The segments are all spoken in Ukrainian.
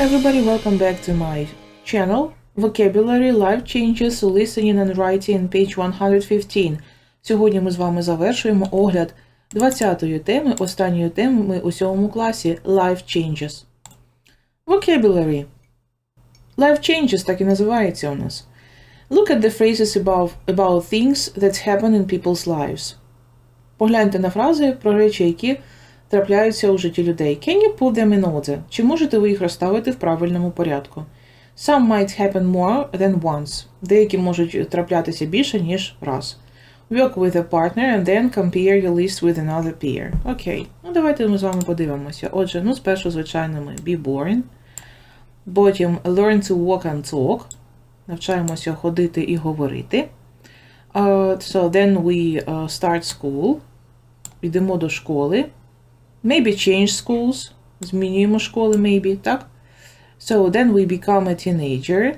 everybody, welcome back to my channel. Vocabulary Life Changes Listening and Writing, page 115. Сьогодні ми з вами завершуємо огляд 20-ї теми, останньої теми у сьомому класі Life Changes. Vocabulary. Life Changes так і називається у нас. Look at the phrases about, about things that happen in people's lives. Погляньте на фрази про речі, які трапляються у житті людей. Can you put them in order? Чи можете ви їх розставити в правильному порядку? Some might happen more than once. Деякі можуть траплятися більше, ніж раз. Work with a partner and then compare your list with another peer. Окей. Ну давайте ми з вами подивимося. Отже, ну спершу, звичайно, ми be boring. Потім learn to walk and talk. Навчаємося ходити і говорити. Uh, so then we uh, start school. Йдемо до школи. Maybe change schools. Змінюємо школи, maybe, так? So then we become a teenager.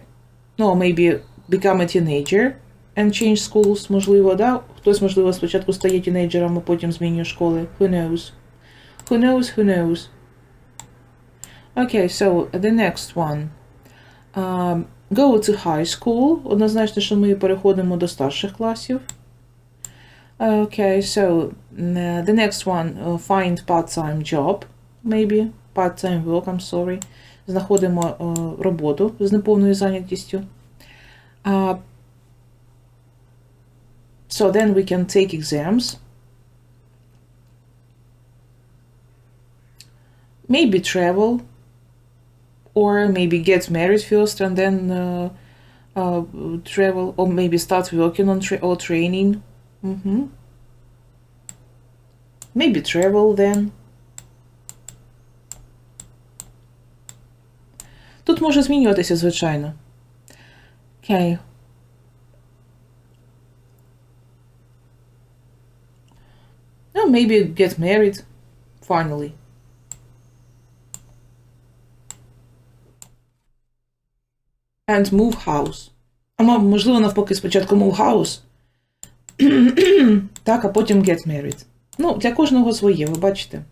No, maybe become a teenager and change schools, можливо, да? Хтось, можливо, спочатку стає тінейджером, а потім змінює школи. Who knows? Who knows, who knows? Okay, so the next one. Um, go to high school. Однозначно, що ми переходимо до старших класів. Okay, so uh, the next one, uh, find part-time job, maybe. Part-time work, I'm sorry. Знаходимо uh, роботу з неповною зайнятістю. Uh, so then we can take exams. Maybe travel. Or maybe get married first and then uh, uh, travel. Or maybe start working on tra or training. Mm-hmm. Maybe travel then. Тут може змінюватися, звичайно. Окей. No, maybe get married finally. And move house. А можливо, навпаки, спочатку move house. Так, а потім get married. Ну, для кожного своє, ви бачите.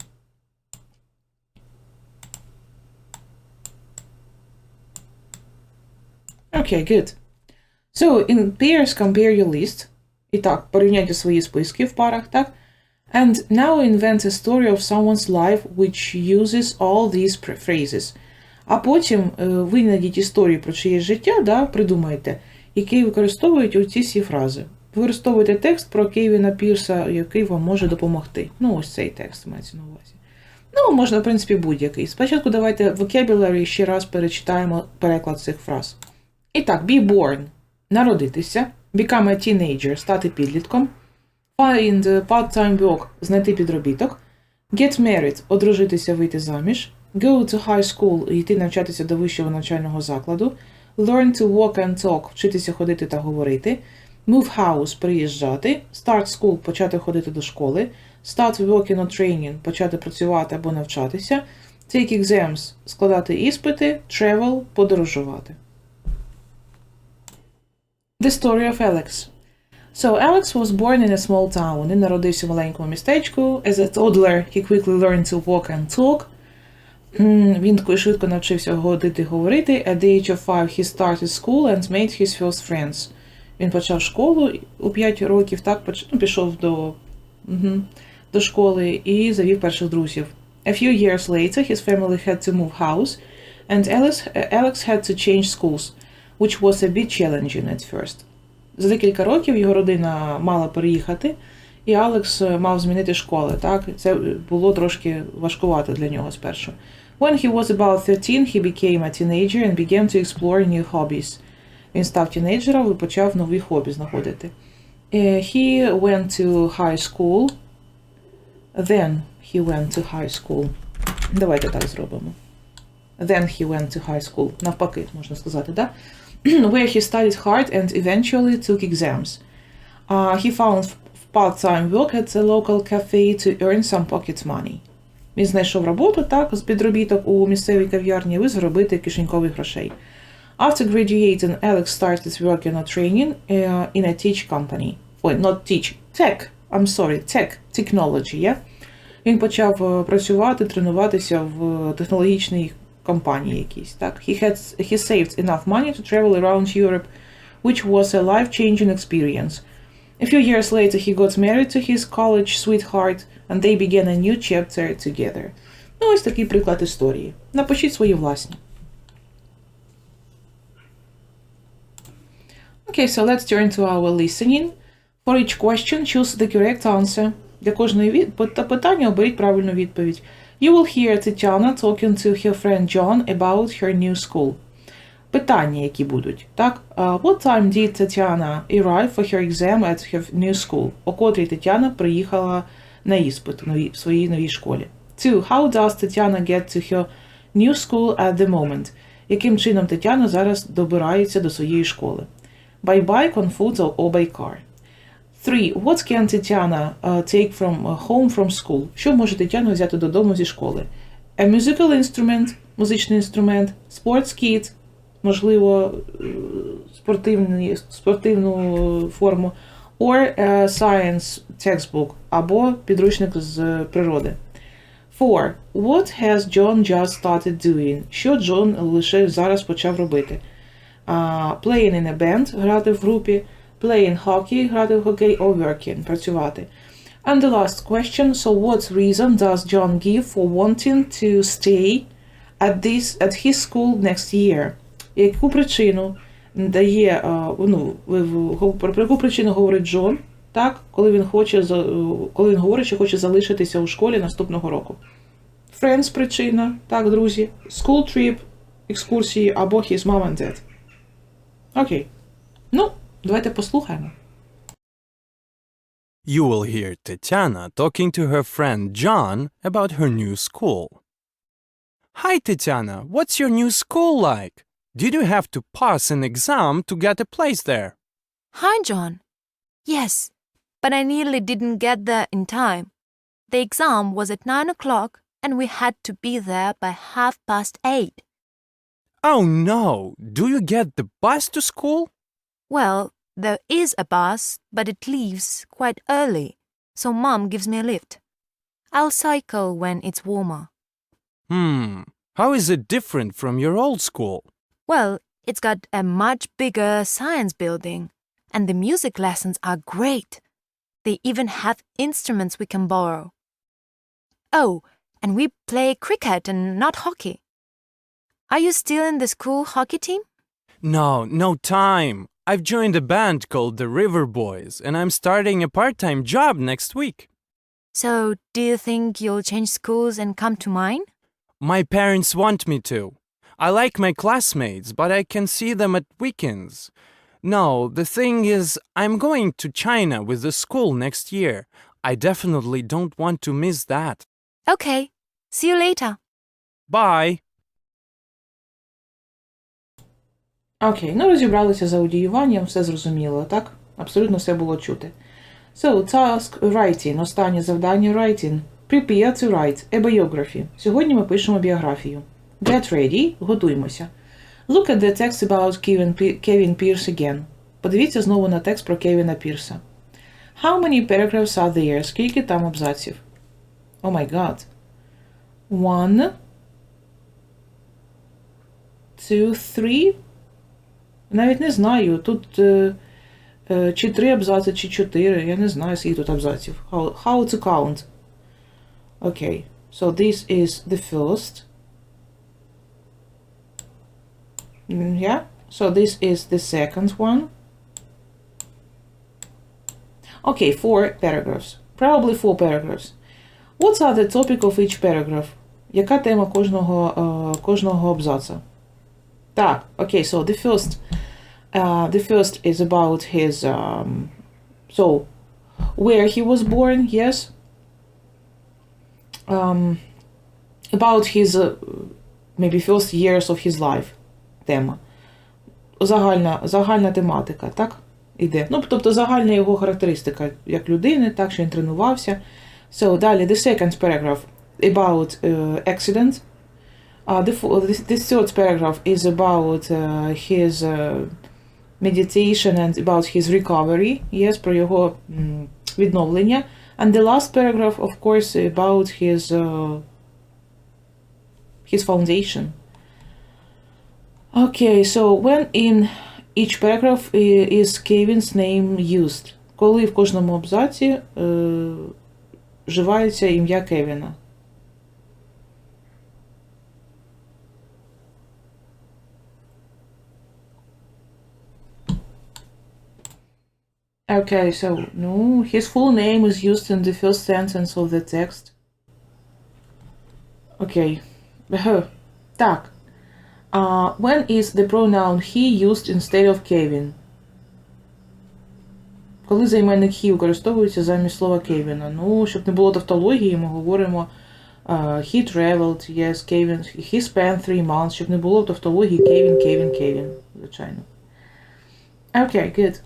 Окей, okay, good. So, in pairs, compare your list. І так, порівняйте свої списки в парах, так? And now invent a story of someone's life which uses all these phrases. А потім винайдіть історію про чиєсь життя, да, придумайте, які використовують оці всі фрази. Використовуйте текст про Кейвіна Пірса, який вам може допомогти. Ну, ось цей текст мається на увазі. Ну, можна, в принципі, будь-який. Спочатку давайте vocabulary ще раз перечитаємо переклад цих фраз. І так, be born народитися, become a teenager стати підлітком, find part-time work знайти підробіток, get married одружитися, вийти заміж, go to high school йти навчатися до вищого навчального закладу, learn to walk and talk вчитися ходити та говорити. Move house приїжджати, start school почати ходити до школи, start working or training почати працювати або навчатися, take exams складати іспити, travel подорожувати. The story of Alex. So Alex was born in a small town. Він народився в маленькому містечку. As a toddler, he quickly learned to walk and talk. Він швидко навчився ходити і говорити. At the age of five, he started school and made his first friends. Він почав школу у 5 років, так, ну, пішов до до школи і завів перших друзів. A few years later, his family had to move house, and Alex, Alex had to change schools, which was a bit challenging at first. За декілька років його родина мала переїхати, і Алекс мав змінити школи. Так? Це було трошки важкувато для нього спершу. When he was about 13, he became a teenager and began to explore new hobbies. Він став тінейджером і почав нові хобі знаходити. He went to high school. Then he went to high school. Давайте так зробимо. Then he went to high school. Навпаки, можна сказати, да? Where he studied hard and eventually took exams. Uh, he found part-time work at a local cafe to earn some pocket money. Він знайшов роботу, так, з підробіток у місцевій кав'ярні, і заробити кишенькових грошей. After graduating, Alex started working on training uh, in a teach company. Ой, not teach, tech. I'm sorry, tech, technology, yeah? Він почав працювати, тренуватися в технологічній компанії якійсь, так? He had he saved enough money to travel around Europe, which was a life-changing experience. A few years later, he got married to his college sweetheart, and they began a new chapter together. Ну, ось такий приклад історії. Напишіть свої власні. Okay, so let's turn to our listening. For each question, choose the correct answer. Для кожної від... питання оберіть правильну відповідь. You will hear Tatiana talking to her friend John about her new school. Питання, які будуть. Так? Uh, what time did Tatiana arrive for her exam at her new school? О котрій Тетяна приїхала на іспит в, своїй новій школі. Two. How does Tatiana get to her new school at the moment? Яким чином Тетяна зараз добирається до своєї школи? By on foot or by car. Three. What can Tatiana uh, take from uh, home from school? Що може Тетяна взяти додому зі школи? A musical instrument, музичний інструмент, sports kit, можливо, е, спортивний, спортивну форму, or a science textbook, або підручник з природи. Four. What has John just started doing? Що Джон лише зараз почав робити? Playing in a band, грати в групі, playing hockey, грати в хокей, or working, працювати. And the last question, so what reason does John give for wanting to stay at this at his school next year? Яку причину дає, ну, ви- ви- про яку причину говорить Джон, так, коли він хоче коли він говорить, що хоче залишитися у школі наступного року? Friends причина, так, друзі, school trip, екскурсії або his mom and dad. Окей. Ну, давайте послухаємо. You will hear Tetiana talking to her friend John about her new school. Hi, Tetiana. What's your new school like? Did you have to pass an exam to get a place there? Hi, John. Yes, but I nearly didn't get there in time. The exam was at nine o'clock, and we had to be there by half past eight. Oh no! Do you get the bus to school? Well, there is a bus, but it leaves quite early, so Mom gives me a lift. I'll cycle when it's warmer. Hmm. How is it different from your old school? Well, it's got a much bigger science building, and the music lessons are great. They even have instruments we can borrow. Oh, and we play cricket and not hockey. Are you still in the school hockey team? No, no time. I've joined a band called the River Boys, and I'm starting a part time job next week. So, do you think you'll change schools and come to mine? My parents want me to. I like my classmates, but I can see them at weekends. No, the thing is, I'm going to China with the school next year. I definitely don't want to miss that. Okay, see you later. Bye. Окей, ну розібралися з аудіюванням, все зрозуміло, так? Абсолютно все було чути. So, task writing. Останнє завдання writing. Prepare to write a biography. Сьогодні ми пишемо біографію. Get ready. Готуймося. Look at the text about Kevin, Kevin Pierce again. Подивіться знову на текст про Кевіна Пірса. How many paragraphs are there? Скільки там абзаців? Oh my god. One, two, three. Навіть не знаю. Тут е, е, чи три абзаци, чи чотири. Я не знаю, скільки тут абзаців. How, how to count. Okay. So this is the first. Mm, Yeah. So this is the second one. Okay, four paragraphs. Probably four paragraphs. What's are the topic of each paragraph? Яка тема кожного, е, кожного абзаца? Так, okay, so the first, uh, the first is about his, um, so where he was born, yes. Um, about his, uh, maybe first years of his life, тема. Загальна, загальна тематика, так? Іде. Ну, тобто загальна його характеристика як людини, так, що він тренувався. So, далі, the second paragraph about uh, accident. Uh, the, fo- the, the third paragraph is about uh, his uh, meditation and about his recovery. Yes, про його відновлення. And the last paragraph, of course, about his uh, his foundation. Okay, so when in each paragraph is Kevin's name used? Коли в кожному абзаці е, вживається ім'я Кевіна? Okay, so no, his full name is used in the first sentence of the text. Okay. Г. Так. Uh, when is the pronoun he used instead of Kevin? Коли займенник he використовується замість слова Кевіна? Ну, щоб не було тавтології, ми говоримо uh, he traveled, yes, Kevin, he spent three months, щоб не було тавтології Кевін, Кевін, Кевін, звичайно. Okay, good.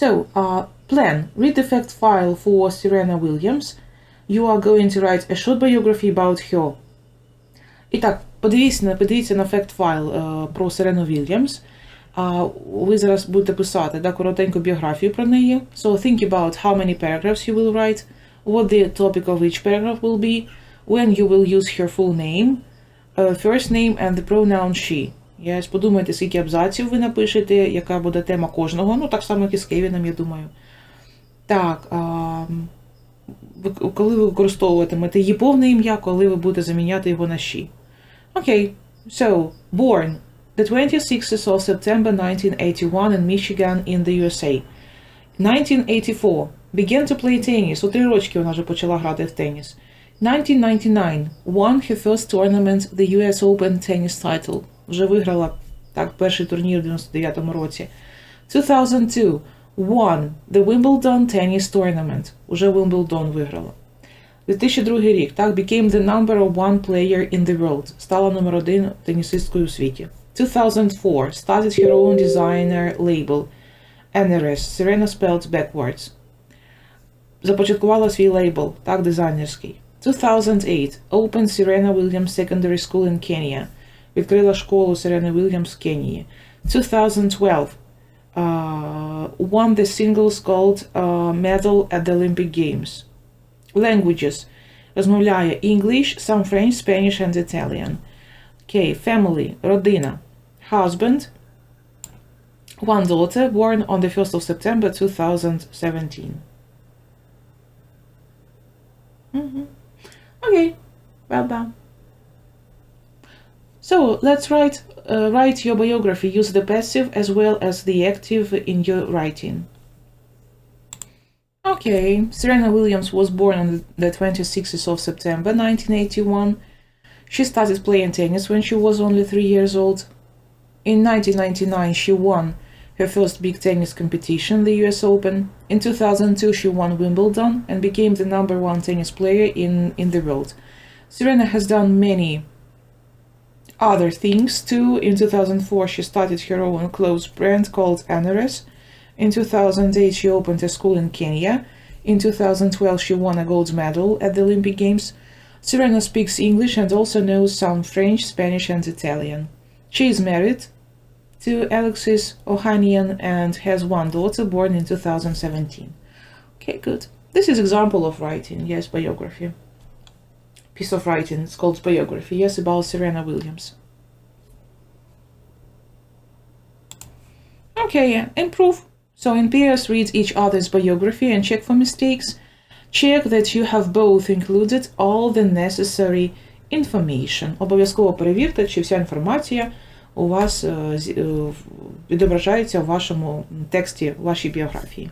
So, uh, plan. Read the fact file for Serena Williams. You are going to write a short biography about her. І так, подивіться, на- подивіться на факт файл е, про Серену Вільямс. А ви зараз будете писати да, коротеньку біографію про неї. So think about how many paragraphs you will write, what the topic of each paragraph will be, when you will use her full name, uh, first name and the pronoun she. Yes, подумайте, скільки абзаців ви напишете, яка буде тема кожного. Ну, так само, як і з Кевіном, я думаю. Так. А, коли ви використовуватимете її повне ім'я, коли ви будете заміняти його на she. Okay, so born the 26th of September 1981 in Michigan in the USA. 1984 began to play tennis. У три рочки вона вже почала грати в теніс. 1999 won her first tournament, the US Open tennis title. Вже виграла так перший турнір в 99-му році. 2002 won the Wimbledon tennis tournament. Уже Wimbledon виграла. 2002 рік, так, became the number one player in the world. Стала номер один тенісисткою у світі. 2004 started her own designer label NRS, Serena spelled backwards. Започаткувала свій лейбл, так, дизайнерський. 2008 opened Serena Williams Secondary School in Kenya. Відкрила школу Serena Williams в Кенії. 2012 uh, won the singles gold uh, medal at the Olympic Games. Languages. Розмовляє English, some French, Spanish and Italian. Okay, family, родина. Husband. One daughter, born on the 1st of September 2017. Mhm. Okay, well done. So let's write uh, write your biography. Use the passive as well as the active in your writing. Okay, Serena Williams was born on the 26th of September 1981. She started playing tennis when she was only three years old. In 1999, she won her first big tennis competition, the US Open. In 2002, she won Wimbledon and became the number one tennis player in, in the world. Serena has done many other things too. In 2004, she started her own clothes brand called Anaris. In 2008, she opened a school in Kenya. In 2012, she won a gold medal at the Olympic Games. Serena speaks English and also knows some French, Spanish, and Italian. She is married to Alexis Ohanian and has one daughter born in 2017. Okay, good. This is example of writing, yes, biography Piece of writing, it's called biography, yes, about Serena Williams. Okay, yeah, improve. So in pairs, read each other's biography and check for mistakes. Check that you have both included all the necessary information. Обов'язково перевірте, чи вся інформація у вас е, з- е, в- відображається в вашому тексті, в вашій біографії.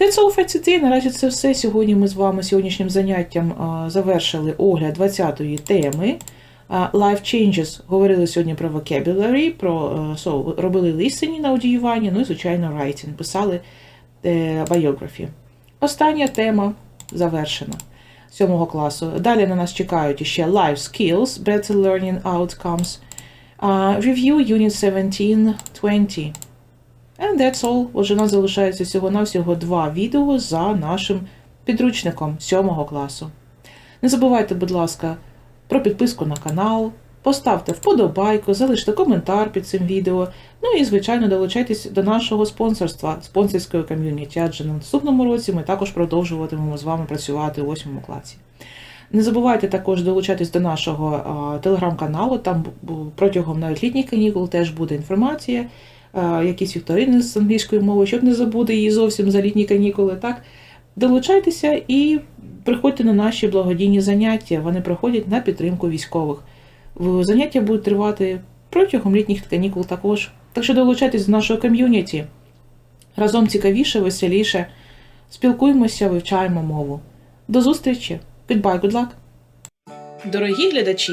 Today. Наразі це все. Сьогодні ми з вами сьогоднішнім заняттям е, завершили огляд 20-ї теми. Е, Life Changes говорили сьогодні про vocabulary, про е, so, робили listening на аудіювання, ну і, звичайно, writing, писали е, biography. Остання тема завершена 7 класу. Далі на нас чекають ще Life Skills, Better Learning Outcomes, Review Unit 17, 20. And that's all. Отже, у нас залишається всього-навсього два відео за нашим підручником 7 класу. Не забувайте, будь ласка, про підписку на канал, поставте вподобайку, залиште коментар під цим відео. Ну і, звичайно, долучайтесь до нашого спонсорства, спонсорської ком'юніті, адже на наступному році ми також продовжуватимемо з вами працювати у 8 класі. Не забувайте також долучатись до нашого телеграм-каналу. Там протягом навіть літніх канікул теж буде інформація, якісь вікторини з англійської мови, щоб не забути її зовсім за літні канікули. Так? Долучайтеся і приходьте на наші благодійні заняття. Вони проходять на підтримку військових. Заняття будуть тривати протягом літніх канікул також. Так що долучайтесь до нашого ком'юніті. Разом цікавіше, веселіше. Спілкуємося, вивчаємо мову. До зустрічі! Goodbye, good luck! Дорогі глядачі!